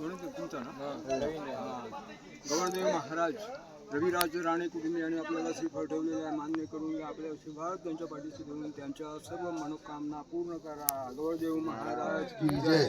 तुमचा ना? गवळदेव महाराज रविराज राणे कुटुंबियांनी आपल्याला श्रीफळ ठेवलेले आहे. मान्य करून. आपल्या शिवाय त्यांच्या पाठीशी धरून त्यांच्या सर्व मनोकामना पूर्ण करा. गवळदेव महाराज की जय.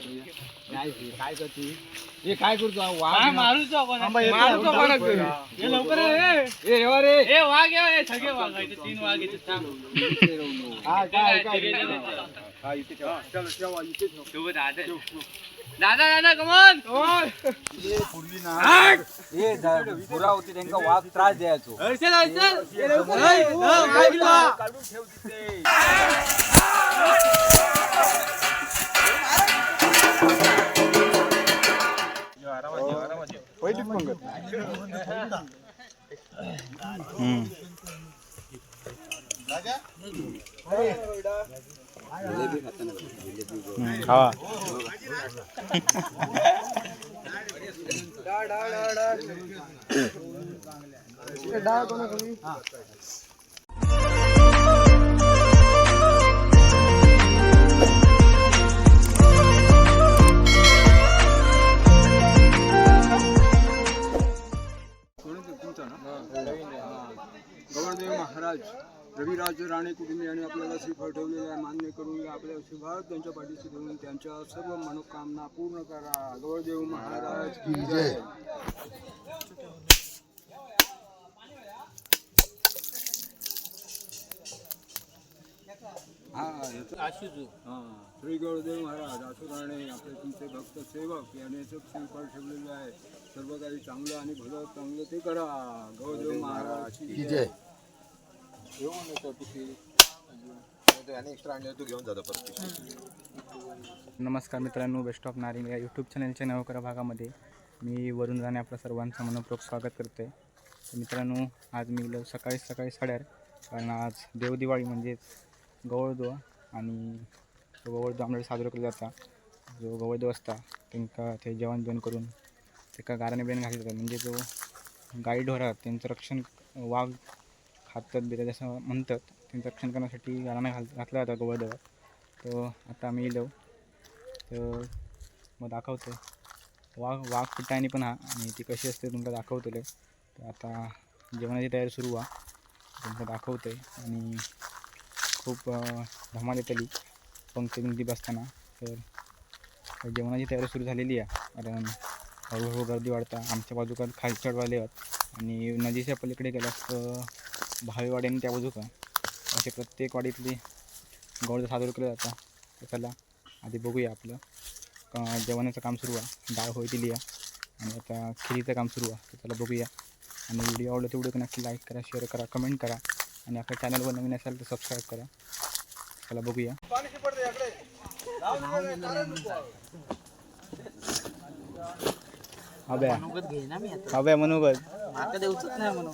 काय करती हे काय करतो हा वाघ काय ना? मारूचो आपण थांबा, येतो. मारूचो थांबा, कोणाक तरी. थांबा. हे लवकर ये, ए. ए, रेवा रे ए वाघ ये, ए, सगळे वाघ आहे इथे तीन वाघ येते थांब. हा, काय, काय, ठीक आहे, काय? ठीक आहे. हा इथे ठेवा चल ठेवा इथे ठेव ठेवू दादा दादा दादा कमॉन पूर्वी ना हे द- पुरा होती त्यांना वाघ त्रास द्यायचो. हर्षल हर्षल ए, वाघ इला. काढून ठेव तिथे पहिलीच मंगत खावा कोणी ते तुमचा ना? गवळदेव महाराज. रविराज राणे कुटुंबियांनी आपल्याला श्रीफळ ठेवलेले आहे मान्य करून. आपल्या शिवाय त्यांच्या पाठीशी धरून त्यांच्या सर्व मनोकामना पूर्ण करा. गवळदेव महाराज की जय. श्री गवळदेव महाराज आशू राणे आपले तुमचे भक्त सेवक याने श्रीफळ ठेवलेले आहे. सर्व काही चांगलं आणि भलं चांगलं ते करा. गवळदेव महाराज की जय. नमस्कार मित्रांनो बेस्ट ऑफ नारिंग या यूट्यूब चॅनलच्या नवकरा भागामध्ये मी वरून राणे आपल्या सर्वांचं मनपूर्वक स्वागत करतो आहे तर मित्रांनो आज मी लव सकाळी सकाळी साड्यार कारण आज देवदिवाळी म्हणजेच गवळदो आणि गवळदो आमच्याकडे साजरो केला जाता जो गवळदो असता त्यांका ते जेवण जेवण करून त्याका गाराने बिराने घातले जातात म्हणजे जो गाई ढोरा त्यांचं रक्षण वाघ हातात बिरात असं म्हणतात त्यांचं रक्षण करण्यासाठी गाराने घाल घातला जाता गवळदेवात तर आता आम्ही येलो तर मग दाखवतो. वाघ वाघ फुटाणी पण हा आणि ती कशी असते तुमका दाखवतले तर आता जेवणाची तयारी सुरू व्हा. तुमका दाखवते. आणि खूप धमाल येतली पंक्ती बिंक्ती बसताना. तर जेवणाची तयारी सुरू झालेली आहे. कारण हळूहळू गर्दी वाढता. आमच्या बाजूकडे खालचडवाले आहेत आणि नदीच्या पलीकडे गेल्यास तर भावेवाडी आणि त्या बाजूका असे प्रत्येक वाडीतली गौड साजरं केलं जातं तर चला आधी बघूया आपलं. क- जेवणाचं काम सुरू आहे. डाळ होय दिली आहे. आणि आता खिरीचं काम सुरू आहे. तर चला बघूया. आणि व्हिडिओ आवडला तर व्हिडिओ नक्की लाईक करा शेअर करा कमेंट करा. आणि आपल्या चॅनलवर नवीन असेल तर सबस्क्राईब करा. चला बघूया. हव्या. हव्या मनोगत. आता देऊचच नाही म्हणून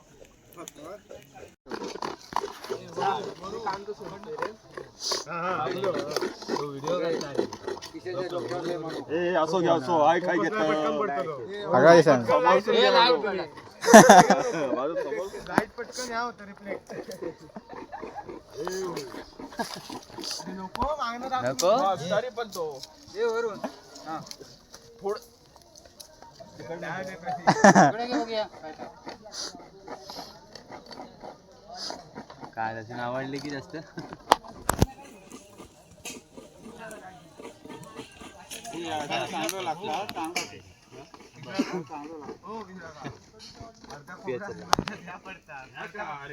असो घ्या असो. आय काय घेत आगाडी सांग. ए, लाव गड्या. नको. ये वरून. हा. काय त्याची आवडली की जास्त.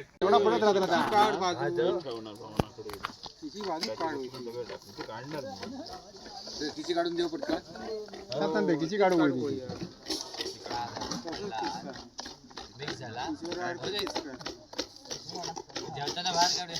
काढ बाजू तिची बाजू काढ तिची काढून देऊ पटकन बेकीची काढू मिक्स झाला. काढ जेवताना बाहेर काढूया.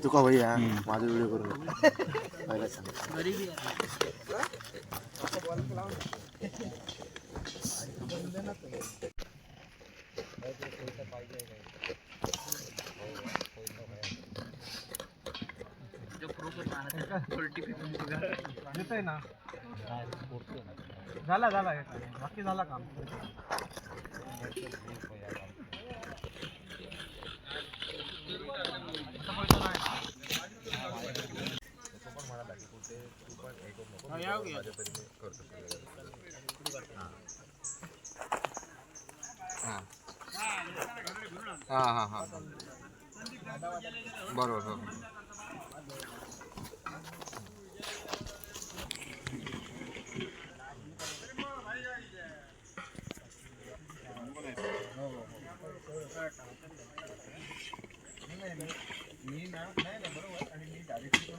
तुका भैया माझा व्हिडिओ करून पहिला सांग. झाला झाला बाकी झाला काम? हां हां हां. बरोबर बरोबर. मी ना नाही ना बरोबर आणि मी डायरेक्ट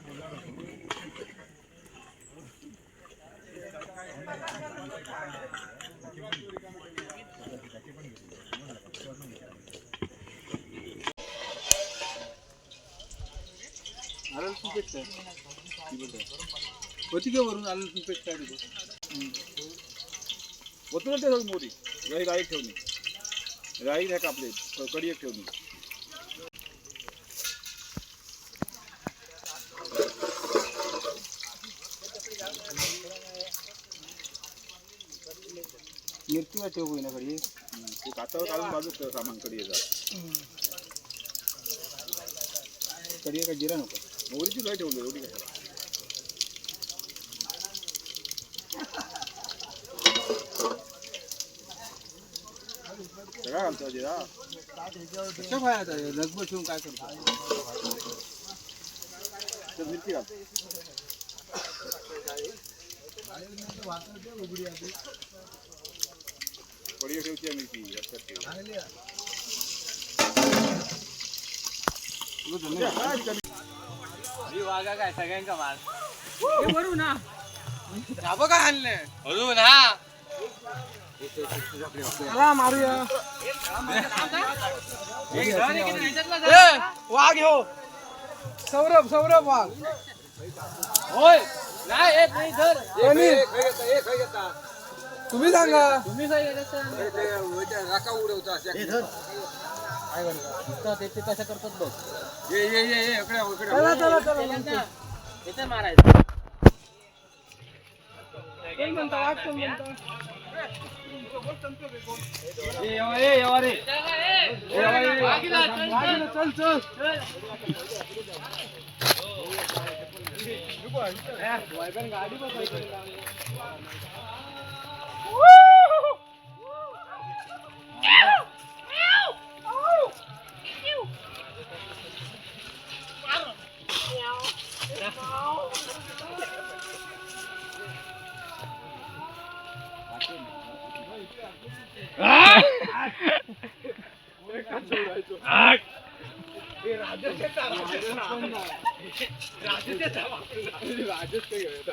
होती का वरून आलं लसूण पेस्ट काय होतं ना ते मोरी मोठी गाई गाई ठेवली गाई नाही कापले कडी एक ठेवली मिरची ठेव होईना कडी ते कातावर काढून बाजू सामान कडी येतात कडी का जिरा नको? मोहरीची काय ठेवली एवढी काय सगळा घालतो जिरा. कशा खायचा लगभग ठेवून काय करतो? तर मिरची घालतो कढी ठेवची आहे मिरची लक्षात ठेव वागा काय सगळ्यांका मार वरून ना धाबं वाघ हो. सौरभ सौरभ वाघ होय नाही येत नाही धर तुम्ही सांगा. तुम्ही राका उडवता ते कसं करतात बघ. ये ये ये ये इकडे इकडे चला चला चला इथे मारायचं. कोण म्हणता? वाघ कोण म्हणता? चल चल. राजू ते राजू ते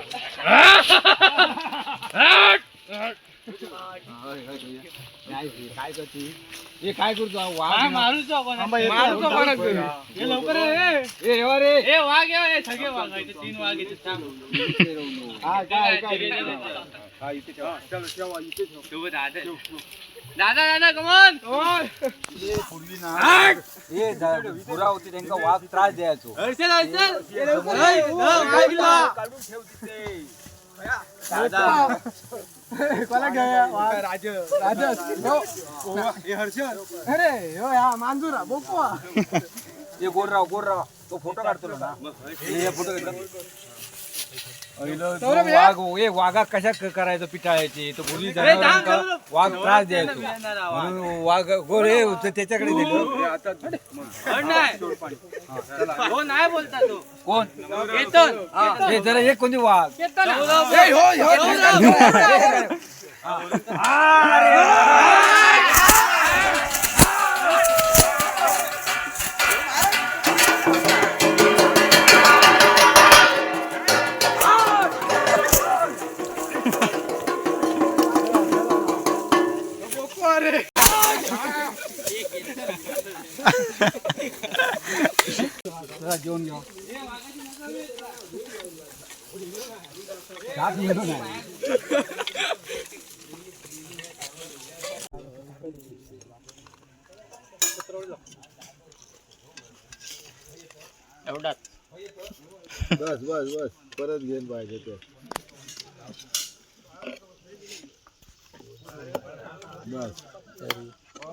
काय करते हे काय करतो वाघ? मारूचो? मारूचो. हे लवकर ये. ए, रे ए वाघ ये, हे सगळे वाघ आहेत, तीन वाघ आहेत, थांब. हा, काय काय ते रे? काय? हा, इथे ठेवा. चल ठेवा इथे ठेव ठेव दादा दादा दादा कमन पूर्वी ना हे ज- गुरा होती त्यांना वाघ त्रास द्यायचो हर्षल हर्षल काढून ठेव तिथे कोणाला घेऊया. राजा असतील. हो. अरे हो या मांजुरा बोकवा हे गोरराव गोरराव तो फोटो काढतो ना. हे हे फोटो जो सौरभ, हे? वाघ ए वाघा कशा क- करायचं पिटाळायचे? तो पूर्वी जनावरांका वाघ त्रास द्यायचो. म्हणून वाघ गोर हे होतं त्याच्याकडे दिलं हो नाही. बोलता तो? कोण? केतन. हे जरा एक कोणती वाघ. ए, हो, हो, जरा जेवण घ्या साप येतो नाही बस बस बस. परत घेऊन पाहिजे ते. बस.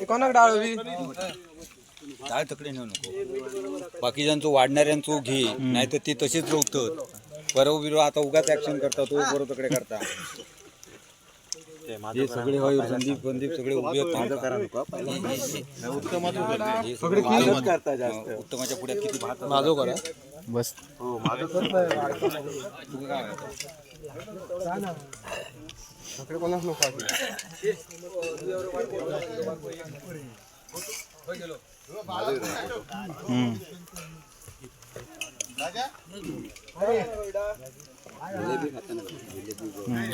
कोणाक डाळवी काय तकडे नेऊ नको. बाकीच्यांचो वाढणाऱ्यांचो घे नाही तर ते तसेच रोखतात बरोबर बिरो आता उगाच ऍक्शन करता तो बरोबर तकडे करता हे सगळे होय संदीप संदीप सगळे उभे करता जास्त उत्तमाच्या पुढ्यात किती भात माझो करा बस. इकडे कोणाक नको आहे. हम्म. हम्म,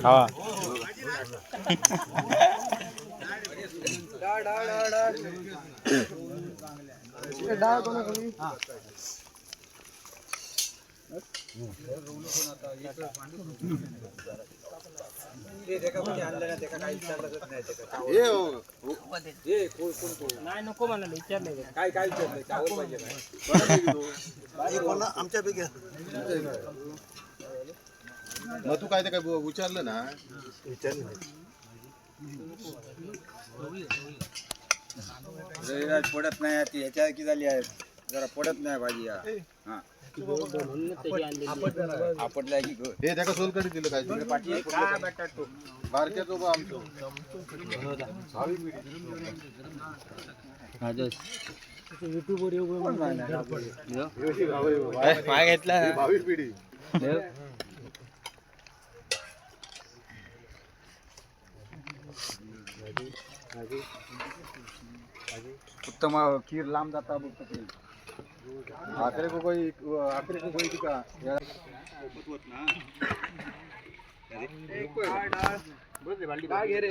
खावा हे डाळ कोणाक हवी? हे हो. काय काय? मग तू काय ते काय विचारलं ना? जरा पडत नाही ती ह्याच्या की झाली आहे. जरा पडत नाही भाजी हा. आपटलाय की हे त्याका सोलकडे दिलं काय पाठी काय बटाट तो. आमचो पाय घेतला ही भावी पिढी उत्तम खीर लांब जाता बघतो ते आकडे को कोई आकडे को कोई तिका काय घे रे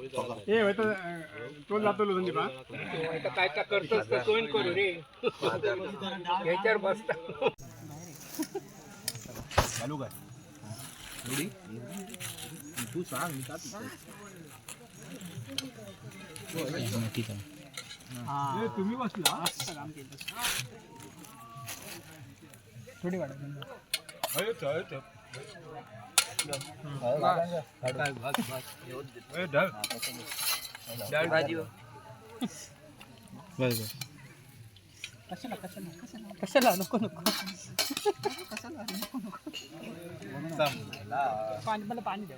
ए होय तर, अं, तो जातो लो संदीप हा काय काय करतोस तर सोयीन करू रे याच्यावर बसता ए, तुम्ही बसला थोडी वाढ कशाला नको नको पाणी मला पाणी द्या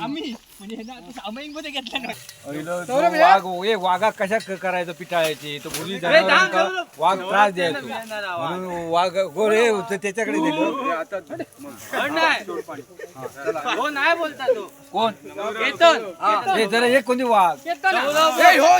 आम्ही म्हणजे ना तू मध्ये घेतला ना वाघ ए वाघा कशा क- करायचं पिटाळायची तो भुली जनावरांका वाघ त्रास द्यायचो. म्हणून वाघ. गोड हे होतं त्याच्याकडे दिलं हो नाही. बोलता तो? कोण? केतन. हे. जरा एक कोणी वाघ? हो,